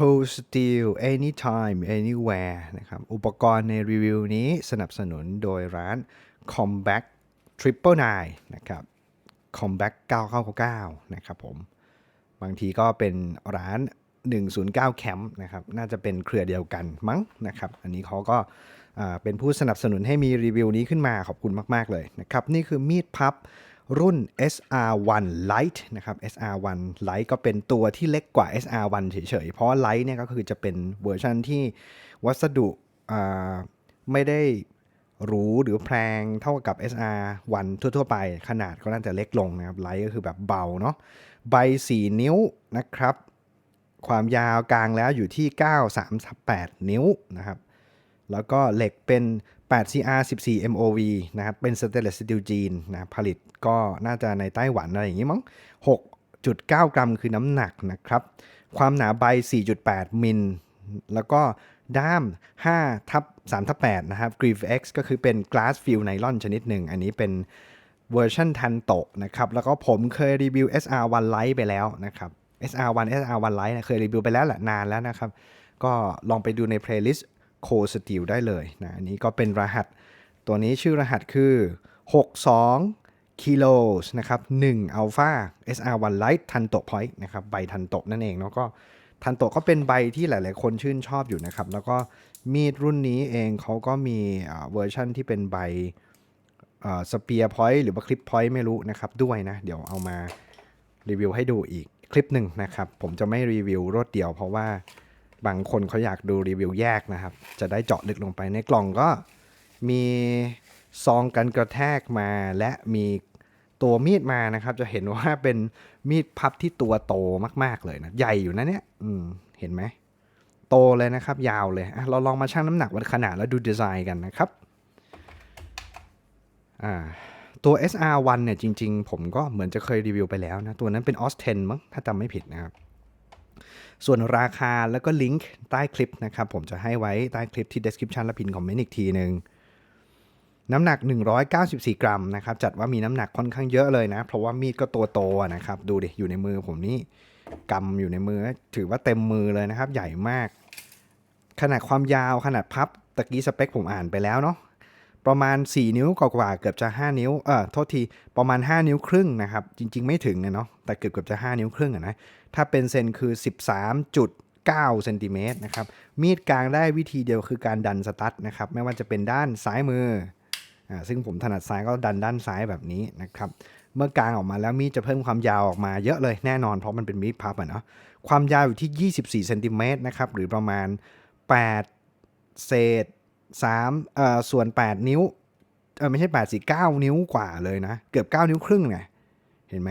Cold Steel Anytime Anywhere นะครับอุปกรณ์ในรีวิวนี้สนับสนุนโดยร้าน Combat Triple Nine นะครับ Combat 999นะครับผม บางทีก็เป็นร้าน 109 Camp นะครับ น่าจะเป็นเครือเดียวกันมั้งนะครับ อันนี้เขาก็เป็นผู้สนับสนุนให้มีรีวิวนี้ขึ้นมาขอบคุณมาก ๆ เลยนะครับ นี่คือมีดพับ รุ่น SR1 Lite นะครับ SR1 Lite ก็เป็นตัวที่เล็กกว่า SR1 เฉยๆ เพราะ Lite เนี่ยก็คือจะเป็นเวอร์ชันที่วัสดุไม่ได้หรูหรือแพงเท่ากับ SR1 ทั่วๆ ไป ขนาดก็น่าจะเล็กลงนะครับ Lite ก็คือแบบเบาเนาะ ใบ 4 นิ้วนะครับ ความยาวกลางแล้วอยู่ที่ 9 3 8 นิ้วนะครับ แล้วก็เหล็กเป็น 8CR 14 MOV นะครับ เป็นสเตนเลสสตีลจีนนะผลิตก็น่าจะในไต้หวันอะไรอย่างงี้มั้ง 6.9 กรัมคือน้ำหนักนะครับ ความหนาใบ 4.8 มิล แล้วก็ด้าม 5 ทับ3ทับ8นะครับ g r i e f X ก็คือเป็น glass fill nylon ชนิดหนึ่ง อันนี้เป็นเวอร์ชันทันโตะนะครับ แล้วก็ผมเคยรีวิว SR1 Lite ไปแล้วนะครับ SR1 SR1 Lite เนี่ยเคยรีวิวไปแล้วแหละนานแล้วนะครับ ก็ลองไปดูใน playlist Cold Steel ได้เลยนะอันนี้ก็เป็นรหัส ตัวนี้ชื่อรหัสคือ 62กิโลนะครับ1 Alpha SR1 Lite ทันโต Point นะครับใบทันโตนั่นเองเนาะก็ทันโตก็เป็นใบที่หลาย ๆ คนชื่นชอบอยู่นะครับ แล้วก็มีดรุ่นนี้เองเขาก็มีเวอร์ชั่นที่เป็นใบสเปียร์พอยต์หรือว่าคลิปพอยต์ไม่รู้นะครับด้วยนะ เดี๋ยวเอามารีวิวให้ดูอีกคลิปหนึ่งนะครับ ผมจะไม่รีวิวรวดเดียวเพราะว่า บางคนเขาอยากดูรีวิวแยกนะครับ จะได้เจาะลึกลงไปในกล่องก็มีซองกันกระแทกมาและมีตัวมีดมานะครับ จะเห็นว่าเป็นมีดพับที่ตัวโตมาก ๆเลยนะใหญ่อยู่นะเนี่ยอืมเห็นไหมโตเลยนะครับ ยาวเลยเราลองมาชั่งน้ำหนักวัดขนาดแล้วดูดีไซน์กันนะครับอ่าตัว SR1 เนี่ยจริง ๆ ผมก็เหมือนจะเคยรีวิวไปแล้วนะ ตัวนั้นเป็น OS 10มั้งถ้าจำไม่ผิดนะครับ ส่วนราคาแล้วก็ลิงก์ใต้คลิปนะครับ ผมจะให้ไว้ใต้คลิปที่ description และพินคอมเมนต์อีกทีหนึ่งน้ำหนัก 194 กรัมนะครับ จัดว่ามีน้ำหนักค่อนข้างเยอะเลยนะ เพราะว่ามีดก็ตัวโตนะครับ ดูดิ อยู่ในมือผมนี่กำอยู่ในมือ ถือว่าเต็มมือเลยนะครับ ใหญ่มาก ขนาดความยาวขนาดพับ ตะกี้สเปคผมอ่านไปแล้วเนาะ ประมาณ 4 นิ้วกว่าเกือบจะ 5 นิ้ว เออโทษที ประมาณ 5 นิ้วครึ่งนะครับ จริง ๆ ไม่ถึงอะเนาะ แต่เกือบเกือบจะ 5 นิ้วครึ่งอะนะ ถ้าเป็นเซนคือ 13.9เซนติเมตรนะครับ มีดกลางได้วิธีเดียวคือการดันสตั๊ดนะครับ ไม่ว่าจะเป็นด้านซ้ายมืออ่าซึ่งผมถนัดซ้ายก็ดันด้านซ้ายแบบนี้นะครับ เมื่อกลางออกมาแล้วมีดจะเพิ่มความยาวออกมาเยอะเลยแน่นอนเพราะมันเป็นมีดพับอะเนาะ ความยาวอยู่ที่ 24เซนติเมตรนะครับ หรือประมาณ 8 เศษ3เอ่อส่วน 8 นิ้วเออไม่ใช่8สิ9นิ้วกว่าเลยนะ เกือบ 9 นิ้วครึ่งไงเห็นไหม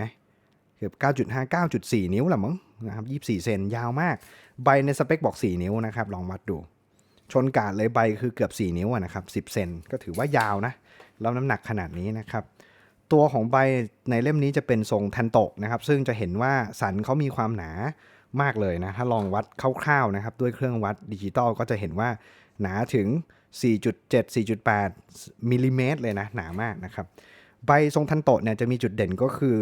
เกือบ 9.5 9.4 นิ้วละมั้งนะครับ24 เซนยาวมาก ใบในสเปคบอก 4 นิ้วนะครับ ลองวัดดู ชนกาดเลยใบคือเกือบ 4 นิ้วนะครับ 10 เซนก็ถือว่ายาวนะแล้วน้ำหนักขนาดนี้นะครับ ตัวของใบในเล่มนี้จะเป็นทรงทันโตะนะครับ ซึ่งจะเห็นว่าสันเขามีความหนามากเลยนะ ถ้าลองวัดคร่าวๆนะครับ ด้วยเครื่องวัดดิจิตอลก็จะเห็นว่าหนาถึง 4.7 4.8มิลลิเมตรเลยนะ หนามากนะครับ ใบทรงทันโตะเนี่ยจะมีจุดเด่นก็คือ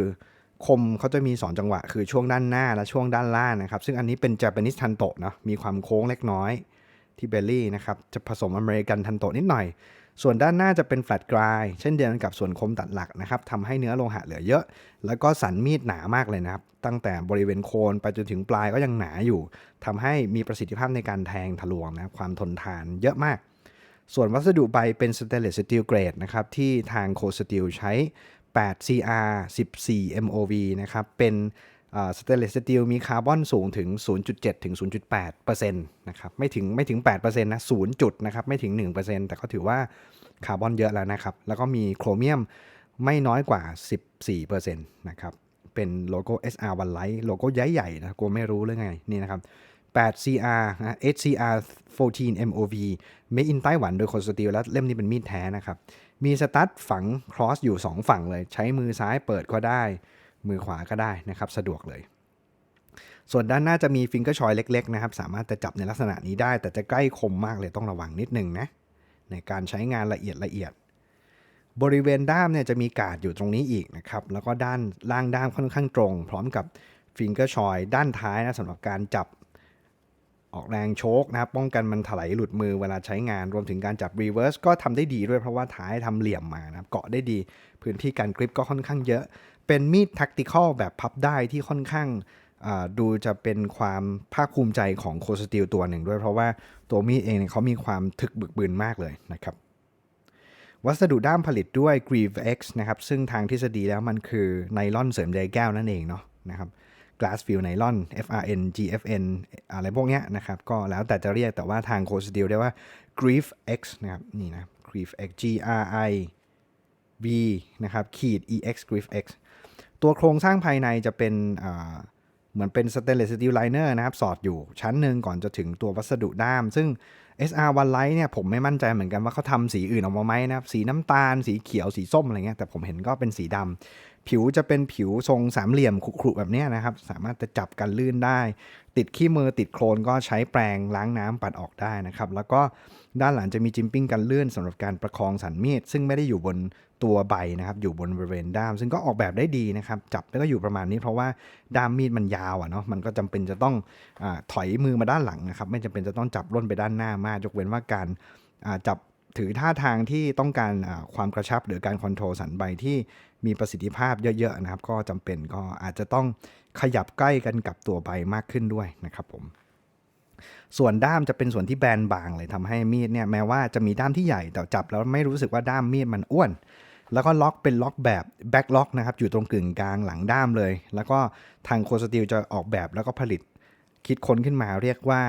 คมเขาจะมี 2 จังหวะ คือช่วงด้านหน้าและช่วงด้านล่างนะครับ ซึ่งอันนี้เป็น Japanese ทันโตะนะมีความโค้งเล็กน้อยที่เบลลี่นะครับ จะผสมอเมริกันทันโตะนิดหน่อย ส่วนด้านหน้าจะเป็นแฟลตกรายเช่นเดียวกันกับส่วนคมตัดหลักนะครับทำให้เนื้อโลหะเหลือเยอะ แล้วก็สันมีดหนามากเลยนะครับ ตั้งแต่บริเวณโคนไปจนถึงปลายก็ยังหนาอยู่ทำให้มีประสิทธิภาพในการแทงทะลวงนะคความทนทานเยอะมาก ส่วนวัสดุใบเป็นสเตนเลสสตีลเกรดนะครับที่ทางโคสตีลใช้ 8 CR 14 MOV นะครับ เป็นสเตเลสสตีลมีคาร์บอนสูงถึง 0.7 ถึง 0.8%นะครับ ไม่ถึงไม่ถึง 8%นะ0จุดนะครับ ไม่ถึง 1%แต่ก็ถือว่าคาร์บอนเยอะแล้วนะครับ แล้วก็มีโครเมียมไม่น้อยกว่า 14%นะครับ เป็นโลโก้ SR One Light โลโก้ใหญ่ๆนะกูไม่รู้เรื่องไง นี่นะครับ 8 CR นะ HCR 14 MOV Made in ไต้หวันโดยคนสตีลและเล่มนี้เป็นมีดแท้นะครับ มีสตั๊ดฝังครอสอยู่ 2 ฝั่งเลย ใช้มือซ้ายเปิดก็ได้ มือขวาก็ได้นะครับ สะดวกเลย ส่วนด้านหน้าจะมีฟิงเกอร์ชอยเล็กๆนะครับ สามารถจะจับในลักษณะนี้ได้ แต่จะใกล้คมมากเลยต้องระวังนิดนึงนะ ในการใช้งานละเอียดละเอียด บริเวณด้ามเนี่ยจะมีกาดอยู่ตรงนี้อีกนะครับ แล้วก็ด้านล่างด้ามค่อนข้างตรง พร้อมกับฟิงเกอร์ชอยด้านท้ายนะสำหรับการจับ ออกแรงโชกนะครับป้องกันมันถลายหลุดมือเวลาใช้งานรวมถึงการจับรีเวิร์สก็ทำได้ดีด้วยเพราะว่าท้ายทำเหลี่ยมมานะครับเกาะได้ดีพื้นที่การกริปก็ค่อนข้างเยอะ เป็นมีด tactical แบบพับได้ที่ค่อนข้างดูจะเป็นความภาคภูมิใจของโคสติลตัวหนึ่งด้วยเพราะว่าตัวมีดเองเเขามีความถึกบึกบืนมากเลยนะครับวัสดุด้ามผลิตด้วย Grieve X นะครับซึ่งทางทฤษฎีแล้วมันคือไนลอนเสริมใยแก้วนั่นเองเนาะนะครับ Glass Field Nylon FRN GFN อะไรพวกเนี้ยนะครับ ก็แล้วแต่จะเรียกแต่ว่าทางโคสติลเรียกว่า Grieve X นะครับ นี่นะ Grieve X G R I V นะครับขีด EX Grieve X ตัวโครงสร้างภายในจะเป็นเหมือนเป็นสเตนเลสสตีลไลเนอร์นะครับ สอดอยู่ชั้นหนึ่งก่อนจะถึงตัววัสดุด้าม ซึ่ง SR One Light เนี่ยผมไม่มั่นใจเหมือนกันว่าเขาทำสีอื่นออกมาไหมนะครับ สีน้ำตาล สีเขียว สีส้มอะไรเงี้ย แต่ผมเห็นก็เป็นสีดำ ผิวจะเป็นผิวทรงสามเหลี่ยมขรุแบบเนี้ยนะครับ สามารถจะจับกันลื่นได้ ติดขี้มือติดโคลนก็ใช้แปรงล้างน้ำปัดออกได้นะครับ แล้วก็ด้านหลังจะมีจิมปิ้งกันลื่นสำหรับการประคองสันมีด ซึ่งไม่ได้อยู่บนตัวใบนะครับ อยู่บนบริเวณด้าม ซึ่งก็ออกแบบได้ดีนะครับ จับแล้วก็อยู่ประมาณนี้เพราะว่าด้ามมีดมันยาวอะเนาะ มันก็จำเป็นจะต้องอถอยมือมาด้านหลังนะครับ ไม่จำเป็นจะต้องจับร่นไปด้านหน้ามากยกเว้นว่าการจับถือท่าทางที่ต้องการความกระชับหรือการคอนโทรลสันใบที่มีประสิทธิภาพเยอะๆนะครับ ก็จำเป็นก็อาจจะต้องขยับใกล้กันกับตัวใบมากขึ้นด้วยนะครับผมส่วนด้ามจะเป็นส่วนที่แบนบางเลยทำให้มีดเนี่ยแม้ว่าจะมีด้ามที่ใหญ่แต่จับแล้วไม่รู้สึกว่าด้ามมีดมันอ้วน แล้วก็ล็อกเป็นล็อกแบบแบ็กล็อกนะครับอยู่ตรงกึ่งกลางหลังด้ามเลย แล้วก็ทางโคสติลจะออกแบบแล้วก็ผลิตคิดค้นขึ้นมาเรียกว่า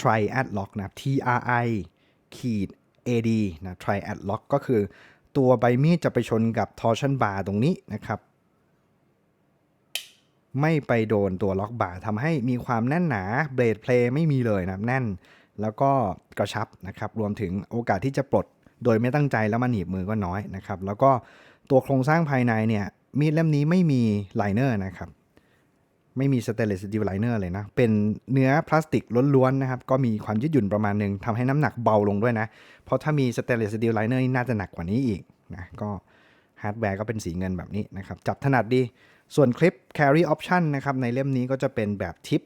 Triad Lock นะครับ T R I ขีด A D นะ Triad Lock ก็คือตัวใบมีดจะไปชนกับ torsion bar ตรงนี้นะครับ ไม่ไปโดนตัวล็อกบาร์ทำให้มีความแน่นหนาเบลดเพลย์ไม่มีเลยนะครับแน่น แล้วก็กระชับนะครับ รวมถึงโอกาสที่จะปลดโดยไม่ตั้งใจแล้วมาหนีบมือก็น้อยนะครับ แล้วก็ตัวโครงสร้างภายในเนี่ยมีดเล่มนี้ไม่มีไลเนอร์นะครับ ไม่มีสเตเลสสตีลไลเนอร์เลยนะ เป็นเนื้อพลาสติกล้วนๆนะครับ ก็มีความยืดหยุ่นประมาณหนึ่งทำให้น้ำหนักเบาลงด้วยนะ เพราะถ้ามีสเตเลสสตีลไลเนอร์นี่น่าจะหนักกว่านี้อีกนะ ก็ฮาร์ดแวร์ก็เป็นสีเงินแบบนี้นะครับ จับถนัดดี ส่วนคลิป carry option นะครับ ในเล่มนี้ก็จะเป็นแบบ tip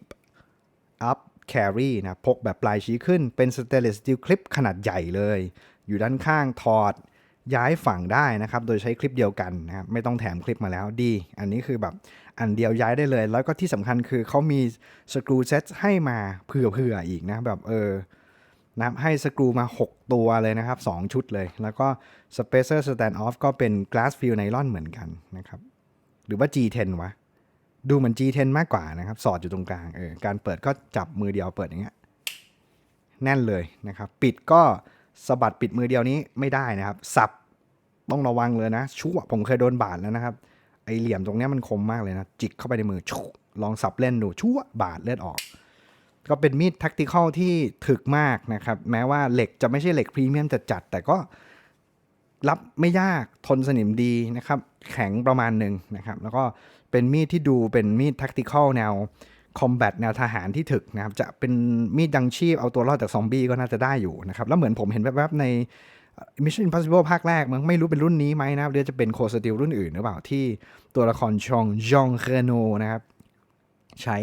up carry นะ พกแบบปลายชี้ขึ้น เป็น stainless steel คลิปขนาดใหญ่เลย อยู่ด้านข้างถอด ย้ายฝั่งได้นะครับ โดยใช้คลิปเดียวกันนะครับไม่ต้องแถมคลิปมาแล้วดี อันนี้คือแบบอันเดียวย้ายได้เลย แล้วก็ที่สำคัญคือเขามีสกรูเซตให้มาเผื่อๆอีกนะแบบเออนะให้สกรูมา 6 ตัวเลยนะครับ 2 ชุดเลย แล้วก็ spacer stand off ก็เป็น glass field nylon เหมือนกันนะครับ หรือว่า G10 วะ ดูเหมือน G10 มากกว่านะครับ สอดอยู่ตรงกลางเออการเปิดก็จับมือเดียวเปิดอย่างเงี้ยแน่นเลยนะครับ ปิดก็สะบัดปิดมือเดียวนี้ไม่ได้นะครับ สับ ต้องระวังเลยนะชั่วผมเคยโดนบาดแล้วนะครับ ไอเหลี่ยมตรงเนี้ยมันคมมากเลยนะ จิกเข้าไปในมือชุลองสับเล่นดูชั่วบาดเลือดออก ก็เป็นมีด tactical ที่ถึกมากนะครับ แม้ว่าเหล็กจะไม่ใช่เหล็กพรีเมียมจัดๆแต่ก็รับไม่ยากทนสนิมดีนะครับ แข็งประมาณหนึ่งนะครับ แล้วก็เป็นมีดที่ดูเป็นมีด tactical แนว combat แนวทหารที่ถึกนะครับ จะเป็นมีดดังชีพเอาตัวรอดจากซอมบี้ก็น่าจะได้อยู่นะครับ แล้วเหมือนผมเห็นแวบๆใน Mission Impossible ภาคแรกมั้งไม่รู้เป็นรุ่นนี้ไหมนะครับหรือจะเป็นโคสติลรุ่นอื่นหรือเปล่าที่ตัวละครชองจองเคโนนะครับ ใช้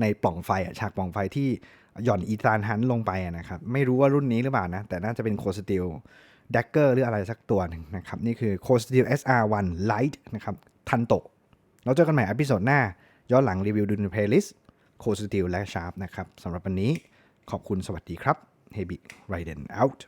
ในปล่องไฟอะฉากปล่องไฟที่หย่อนอีธานฮันลงไปนะครับ ไม่รู้ว่ารุ่นนี้หรือเปล่านะ แต่น่าจะเป็นโคสติลดักเกอร์หรืออะไรสักตัวหนึ่งนะครับ นี่คือโคสติล SR1 Lite นะครับ ทันโตะเราเจอกันใหม่อพิโซดหน้า ย้อนหลังรีวิวดูในเพลย์ลิสต์โคสติลและชาร์ปนะครับสำหรับวันนี้ขอบคุณสวัสดีครับ h e b i Raiden out